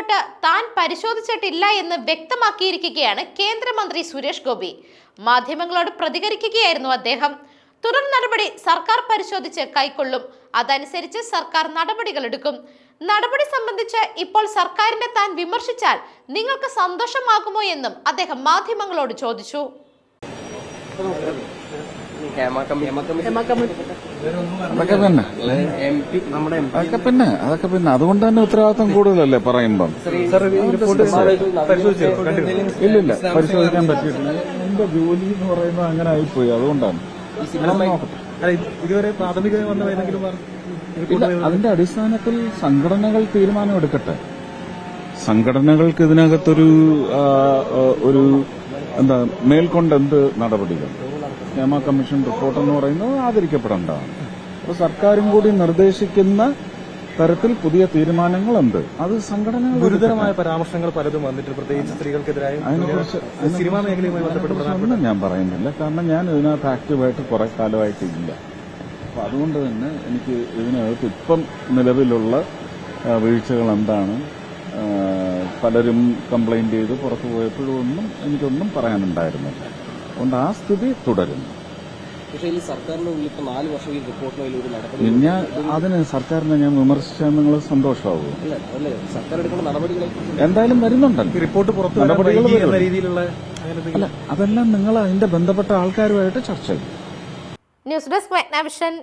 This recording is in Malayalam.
റിപ്പോർട്ട് താൻ പരിശോധിച്ചിട്ടില്ല എന്ന് വ്യക്തമാക്കിയിരിക്കുകയാണ് കേന്ദ്രമന്ത്രി സുരേഷ് ഗോപി മാധ്യമങ്ങളോട് പ്രതികരിക്കുകയായിരുന്നു അദ്ദേഹം തുടർ നടപടി സർക്കാർ പരിശോധിച്ച് കൈക്കൊള്ളും അതനുസരിച്ച് സർക്കാർ നടപടികൾ എടുക്കും നടപടി സംബന്ധിച്ച് ഇപ്പോൾ സർക്കാരിനെ താൻ വിമർശിച്ചാൽ നിങ്ങൾക്ക് സന്തോഷമാകുമോ എന്നും അദ്ദേഹം മാധ്യമങ്ങളോട് ചോദിച്ചു അതൊക്കെ പിന്നെ അതൊക്കെ പിന്നെ അതൊക്കെ പിന്നെ അതുകൊണ്ട് തന്നെ ഉത്തരവാദിത്വം കൂടുതലല്ലേ പറയുമ്പം? ഇല്ലില്ല. പരിശോധിക്കാൻ പറ്റിയിട്ടില്ല. എന്റെ ജോലി എന്ന് പറയുന്നത് അങ്ങനെ ആയിപ്പോയി. അതുകൊണ്ടാണ്. ഇതുവരെ പ്രാഥമിക വന്ന ഏതെങ്കിലും അതിന്റെ അടിസ്ഥാനത്തിൽ സംഘടനകൾ തീരുമാനം എടുക്കട്ടെ സംഘടനകൾക്ക് ഇതിനകത്തൊരു ഒരു എന്താ മേൽക്കൊണ്ട് എന്ത് നടപടികൾ? നിയമ കമ്മീഷൻ റിപ്പോർട്ട് എന്ന് പറയുന്നത് ആദരിക്കപ്പെടേണ്ടതാണ് അപ്പൊ സർക്കാരും കൂടി നിർദ്ദേശിക്കുന്ന തരത്തിൽ പുതിയ തീരുമാനങ്ങൾ എന്ത് അത് സംഘടന ഗുരുതരമായ പരാമർശങ്ങൾ പലതും വന്നിട്ട് പ്രത്യേകിച്ച് സ്ത്രീകൾക്കെതിരായ സിനിമാ മേഖലയുമായി ബന്ധപ്പെട്ട് ഞാൻ പറയുന്നില്ല. കാരണം ഞാൻ ഇതിനകത്ത് ആക്റ്റീവായിട്ട് കുറെ കാലമായിട്ടില്ല. അപ്പൊ അതുകൊണ്ട് തന്നെ എനിക്ക് ഇതിനകത്ത് ഇപ്പം നിലവിലുള്ള വീഴ്ചകൾ എന്താണ്? പലരും കംപ്ലൈന്റ് ചെയ്ത് പുറത്തു പോയപ്പോഴൊന്നും എനിക്കൊന്നും പറയാനുണ്ടായിരുന്നില്ല. അതുകൊണ്ട് ആ സ്ഥിതി തുടരുന്നു. ഞാൻ അതിന് സർക്കാരിനെ ഞാൻ വിമർശിച്ചാൽ നിങ്ങൾ സന്തോഷമാവും എന്തായാലും വരുന്നുണ്ടല്ലോ. റിപ്പോർട്ട് പുറത്തു. രീതിയിലുള്ള അല്ല അതെല്ലാം നിങ്ങൾ അതിന്റെ ബന്ധപ്പെട്ട ആൾക്കാരുമായിട്ട് ചർച്ച ചെയ്യും. News desk മെഗ്നാവിഷൻ